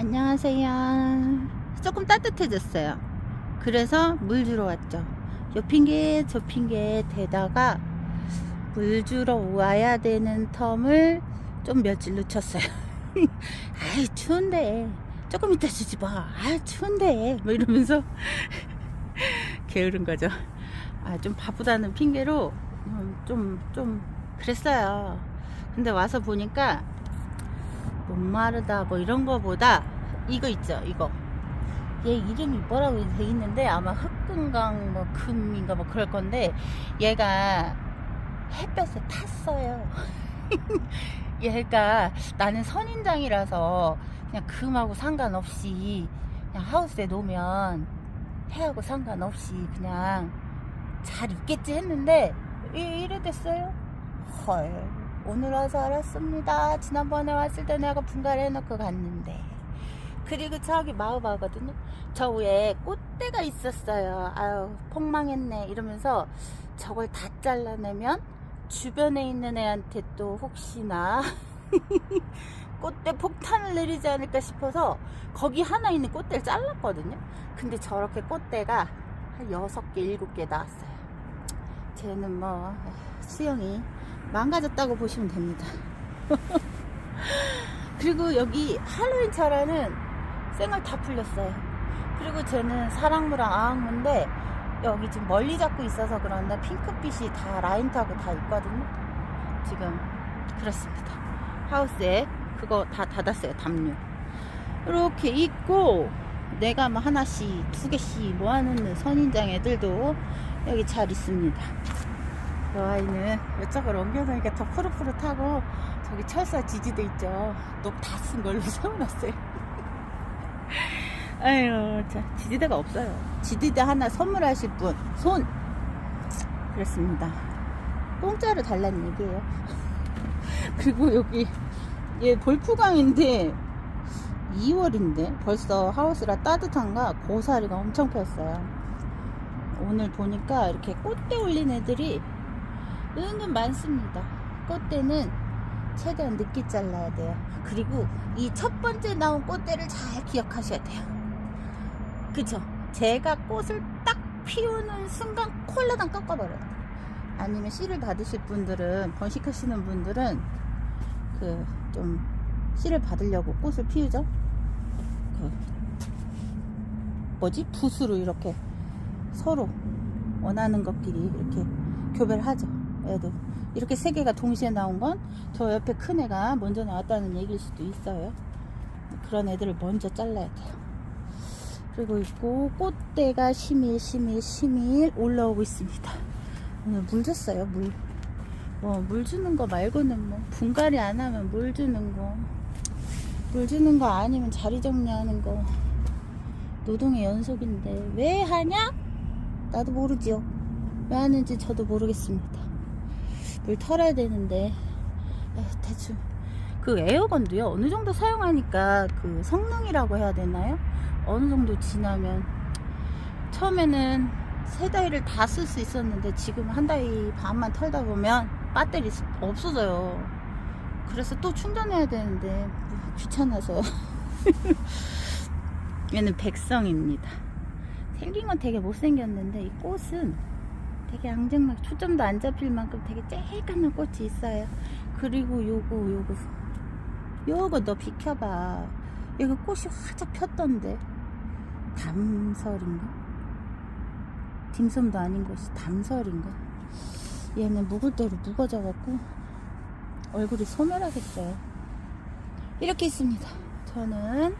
안녕하세요. 조금 따뜻해졌어요. 그래서 물 주러 왔죠. 요 핑계 저 핑계 대다가 물 주러 와야 되는 텀을 좀 며칠 놓쳤어요. 아이 추운데 조금 이따 주지 마. 아 추운데 뭐 이러면서 게으른 거죠. 아 좀 바쁘다는 핑계로 좀좀 그랬어요. 근데 와서 보니까 목마르다 뭐 이런 거보다 이거 있죠 이거. 얘 이름이 뭐라고 돼 있는데 아마 흑금강 뭐 금인가 뭐 그럴 건데 얘가 햇볕에 탔어요. 얘가 나는 선인장이라서 그냥 금하고 상관없이 그냥 하우스에 놓으면 해하고 상관없이 그냥 잘 있겠지 했는데 이- 이래 됐어요. 헐 오늘 와서 알았습니다. 지난번에 왔을 때 내가 분갈이 해놓고 갔는데. 그리고 저기 마을바거든요. 저 위에 꽃대가 있었어요. 아유, 폭망했네. 이러면서 저걸 다 잘라내면 주변에 있는 애한테 또 혹시나 꽃대 폭탄을 내리지 않을까 싶어서 거기 하나 있는 꽃대를 잘랐거든요. 근데 저렇게 꽃대가 한 6개, 7개 나왔어요. 쟤는 뭐, 수영이 망가졌다고 보시면 됩니다. 그리고 여기 할로윈 차라는 생얼 다 풀렸어요. 그리고 쟤는 사랑무랑 아학무인데 여기 지금 멀리 잡고 있어서 그런데 핑크빛이 다 라인 타고 다 있거든요. 지금 그렇습니다. 하우스에 그거 다 닫았어요. 담요. 이렇게 있고 내가 뭐 하나씩 두 개씩 모아놓는 선인장 애들도 여기 잘 있습니다. 요 아이는 이쪽으로 옮겨놓으니까 더 푸릇푸릇하고 저기 철사 지지대 있죠. 녹 다 쓴 걸로 세워놨어요. 아유, 자, 지지대가 없어요. 지지대 하나 선물하실 분, 손! 그렇습니다. 공짜로 달라는 얘기예요. 그리고 여기, 얘 볼프강인데, 2월인데, 벌써 하우스라 따뜻한가 고사리가 엄청 폈어요. 오늘 보니까 이렇게 꽃대 올린 애들이 은근 많습니다. 꽃대는 최대한 늦게 잘라야 돼요. 그리고 이 첫 번째 나온 꽃대를 잘 기억하셔야 돼요. 그쵸? 제가 꽃을 딱 피우는 순간 콜라당 꺾어버려요. 아니면 씨를 받으실 분들은, 번식하시는 분들은 그 좀 씨를 받으려고 꽃을 피우죠? 그 뭐지? 붓으로 이렇게 서로 원하는 것끼리 이렇게 교배를 하죠. 애도 이렇게 세 개가 동시에 나온 건 저 옆에 큰 애가 먼저 나왔다는 얘기일 수도 있어요. 그런 애들을 먼저 잘라야 돼요. 그리고 있고 꽃대가 시밀 시밀 시밀 올라오고 있습니다. 오늘 물 줬어요 물. 뭐 물 주는 거 말고는 뭐 분갈이 안 하면 물 주는 거, 물 주는 거 아니면 자리 정리하는 거 노동의 연속인데 왜 하냐? 나도 모르지요. 왜 하는지 저도 모르겠습니다. 물 털어야 되는데 에휴, 대충 그 에어건도요 어느 정도 사용하니까 그 성능이라고 해야 되나요? 어느 정도 지나면 처음에는 세 달을 다쓸 수 있었는데 지금 한달 반만 털다 보면 배터리 스- 없어져요. 그래서 또 충전해야 되는데 뭐 귀찮아서 얘는 백성입니다. 생긴 건 되게 못생겼는데 이 꽃은 되게 앙증맞게 초점도 안 잡힐 만큼 되게 쬐깐한 꽃이 있어요. 그리고 요거 요거 요거 너 비켜봐. 이거 꽃이 활짝 폈던데 담설인가? 딤섬도 아닌 것이 담설인가? 얘는 묵을 대로 묵어져갖고 얼굴이 소멸하겠어요. 이렇게 있습니다. 저는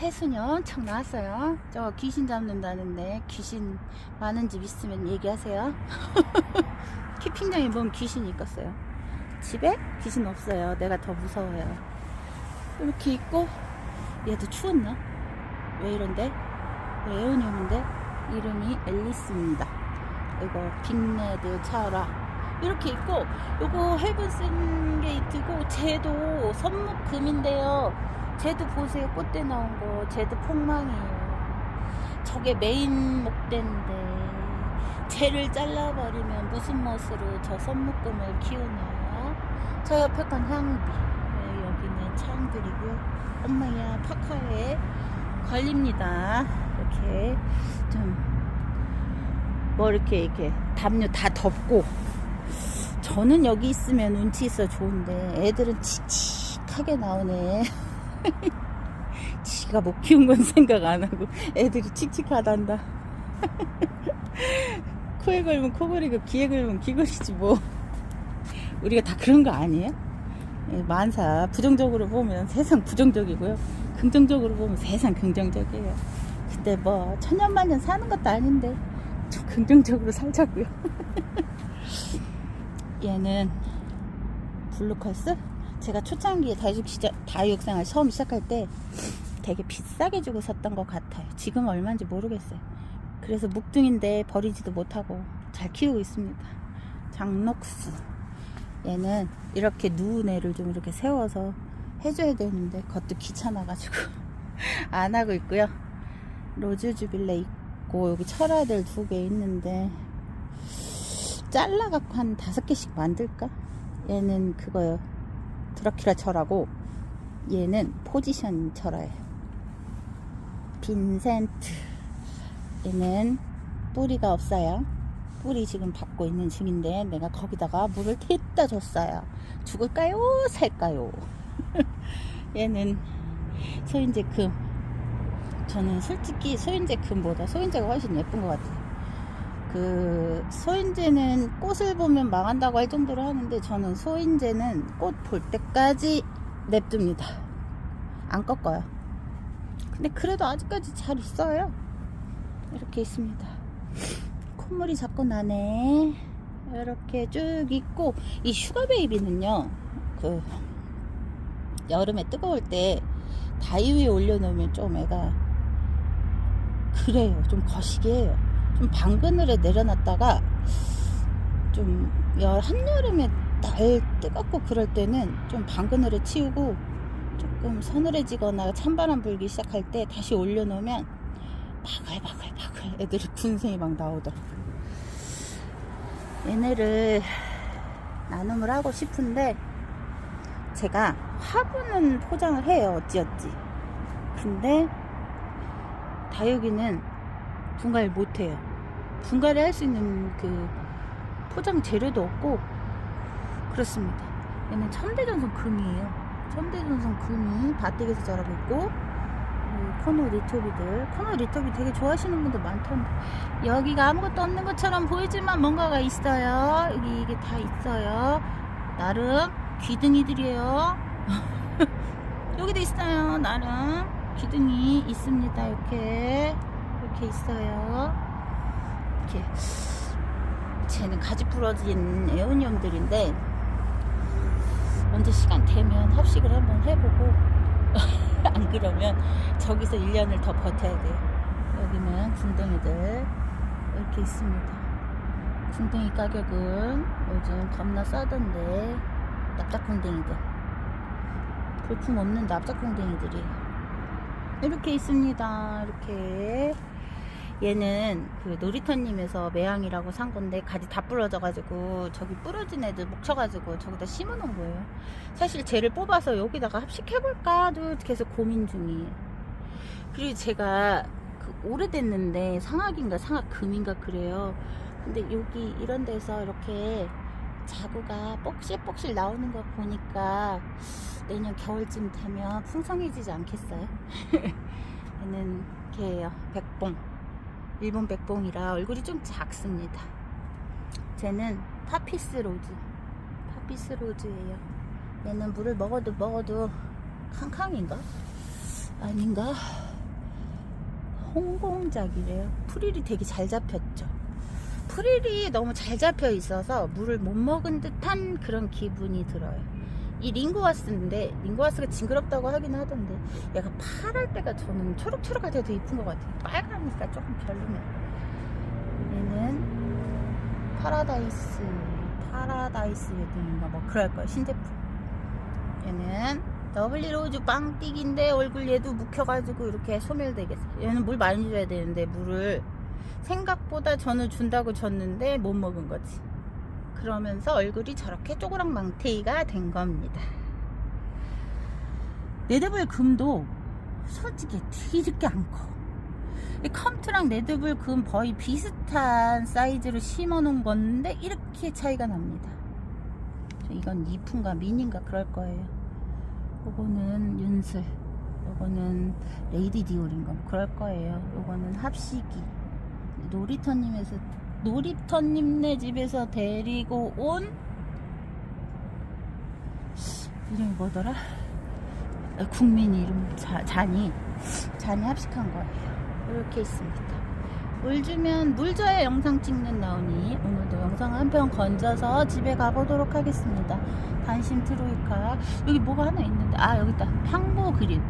새수년 청 나왔어요. 저 귀신 잡는다는데 귀신 많은 집 있으면 얘기하세요. 키핑장에 뭔 귀신이 있겠어요. 집에 귀신 없어요. 내가 더 무서워요. 이렇게 있고 얘도 추웠나? 왜 이런데? 왜 에어니움인데? 이름이 앨리스입니다. 이거 빅레드 차라 이렇게 있고 요거 헤븐슨 게이트고 쟤도 선묵금인데요. 쟤도 보세요 꽃대 나온 거 쟤도 폭망이에요. 저게 메인 목대인데 쟤를 잘라버리면 무슨 멋으로 저 선묵금을 키우나요? 저 옆에 건 향비 네, 여기는 창들이고요. 엄마야 파카에 걸립니다. 이렇게 좀 뭐 이렇게 이렇게 담요 다 덮고 저는 여기 있으면 운치 있어 좋은데 애들은 칙칙하게 나오네. 지가 못 키운 건 생각 안 하고 애들이 칙칙하단다. 코에 걸면 코 걸이고 귀에 걸면 귀 걸이지 뭐. 우리가 다 그런 거 아니에요? 예, 만사 부정적으로 보면 세상 부정적이고요. 긍정적으로 보면 세상 긍정적이에요. 근데 뭐 천년만년 사는 것도 아닌데 좀 긍정적으로 살자고요. 얘는 블루컬스? 제가 초창기에 다육 시작 다육 생활 처음 시작할 때 되게 비싸게 주고 샀던 것 같아요. 지금 얼마인지 모르겠어요. 그래서 묵둥인데 버리지도 못하고 잘 키우고 있습니다. 장녹스. 얘는 이렇게 누운 애를 좀 이렇게 세워서 해줘야 되는데 그것도 귀찮아가지고 안 하고 있고요. 로즈 주빌레 있고 여기 철화들 두 개 있는데 잘라갖고 한 다섯 개씩 만들까? 얘는 그거요. 드라큘라 철하고 얘는 포지션 철화예요. 빈센트. 얘는 뿌리가 없어요. 뿌리 지금 받고 있는 중인데 내가 거기다가 물을 댔다 줬어요. 죽을까요? 살까요? 얘는 소인제 금. 저는 솔직히 소인제 금보다 소인제가 훨씬 예쁜 것 같아요. 그 소인제는 꽃을 보면 망한다고 할 정도로 하는데 저는 소인제는 꽃 볼 때까지 냅둡니다. 안 꺾어요. 근데 그래도 아직까지 잘 있어요. 이렇게 있습니다. 콧물이 자꾸 나네. 이렇게 쭉 있고 이 슈가 베이비는요. 그 여름에 뜨거울 때 다이 위에 올려놓으면 좀 애가 그래요. 좀 거시기해요. 좀 방그늘에 내려놨다가 좀 여- 한여름에 날 뜨겁고 그럴 때는 좀 방그늘에 치우고 조금 서늘해지거나 찬바람 불기 시작할 때 다시 올려놓으면 바글바글바글 애들이 군생이 막 나오더라고요. 얘네를 나눔을 하고 싶은데 제가 화분은 포장을 해요 어찌어찌 근데 다육이는 분갈이 못해요 분갈이 할 수 있는 그 포장 재료도 없고 그렇습니다. 얘는 천대전선 금이에요. 천대전선 금이 밭대기에서 자라고 있고 이 코노 리토비들. 코노 리토비 되게 좋아하시는 분들 많던데. 여기가 아무것도 없는 것처럼 보이지만 뭔가가 있어요. 여기 이게 다 있어요. 나름 귀등이들이에요. 여기도 있어요. 나름 귀등이 있습니다. 이렇게. 이렇게 있어요 이렇게 쟤는 가지 부러진 에오니엄들인데 언제 시간 되면 합식을 한번 해보고 안 그러면 저기서 1년을 더 버텨야 돼요. 여기는 궁덩이들 이렇게 있습니다. 궁덩이 가격은 요즘 겁나 싸던데 납작궁뎅이들. 볼품 없는 납작궁뎅이들이 이렇게 있습니다. 이렇게 얘는 그 놀이터님에서 매양이라고 산 건데 가지 다 부러져가지고 저기 부러진 애들 묵혀가지고 저기다 심어놓은 거예요. 사실 쟤를 뽑아서 여기다가 합식해볼까도 계속 고민 중이에요. 그리고 제가 그 오래됐는데 상학인가 상학금인가 그래요. 근데 여기 이런 데서 이렇게 자구가 뻑실뻑실 나오는 거 보니까 내년 겨울쯤 되면 풍성해지지 않겠어요? 얘는 개예요. 백봉. 일본 백봉이라 얼굴이 좀 작습니다. 쟤는 파피스 로즈. 파피스 로즈예요. 얘는 물을 먹어도 먹어도 캉캉인가? 아닌가? 홍공작이래요. 프릴이 되게 잘 잡혔죠. 프릴이 너무 잘 잡혀 있어서 물을 못 먹은 듯한 그런 기분이 들어요. 이 링고와스인데 링고와스가 징그럽다고 하긴 하던데 얘가 파랄 때가 저는 초록초록할 때가 더 이쁜 것 같아요. 빨가니까 조금 별로네. 얘는 파라다이스 파라다이스 웨딩인가 뭐 그럴 거예요. 신제품. 얘는 더블리 로즈 빵띠기인데 얼굴 얘도 묵혀가지고 이렇게 소멸되겠어요. 얘는 물 많이 줘야 되는데 물을 생각보다 전을 준다고 줬는데 못 먹은 거지. 그러면서 얼굴이 저렇게 쪼그랑 망태이가 된 겁니다. 레드불 금도 솔직히 뒤집게 안 커. 이 컴트랑 레드불 금 거의 비슷한 사이즈로 심어 놓은 건데 이렇게 차이가 납니다. 이건 이쁜가 미니인가 그럴 거예요. 요거는 윤슬, 요거는 레이디 디올인가 뭐 그럴 거예요. 요거는 합시기. 놀이터님에서 놀이터님네 집에서 데리고 온 이름이 뭐더라? 아, 국민 이름 자, 잔이 잔이 합식한 거예요. 이렇게 있습니다. 물 주면 물 줘야 영상 찍는 나오니 오늘도 영상 한 편 건져서 집에 가보도록 하겠습니다. 단신 트로이카 여기 뭐가 하나 있는데 아 여기 있다 황보 그린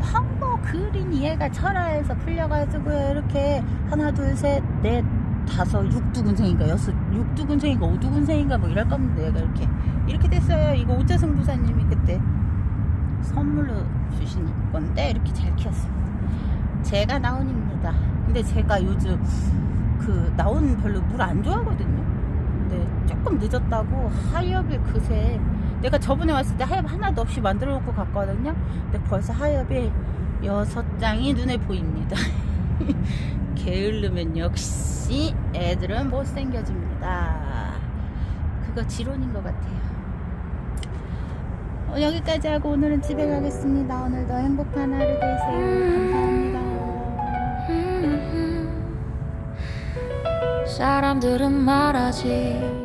황보 그린 얘가 철화에서 풀려가지고 이렇게 하나 둘 셋넷 다섯 육두근생인가 여섯 육두근생인가 오두근생인가 뭐 이럴 겁니다. 얘가 이렇게. 이렇게 됐어요. 이거 오자승 부사님이 그때 선물로 주신 건데 이렇게 잘 키웠습니다 제가 나온입니다. 근데 제가 요즘 그 나온 별로 물 안 좋아하거든요. 근데 조금 늦었다고 하엽을 그새 내가 저번에 왔을 때 하엽 하나도 없이 만들어 놓고 갔거든요. 근데 벌써 하엽이 여섯 장이 눈에 보입니다 게으르면 역시 애들은 못생겨집니다. 그거 지론인 것 같아요. 어, 여기까지 하고 오늘은 집에 가겠습니다. 오늘도 행복한 하루 되세요. 감사합니다. 사람들은 말하지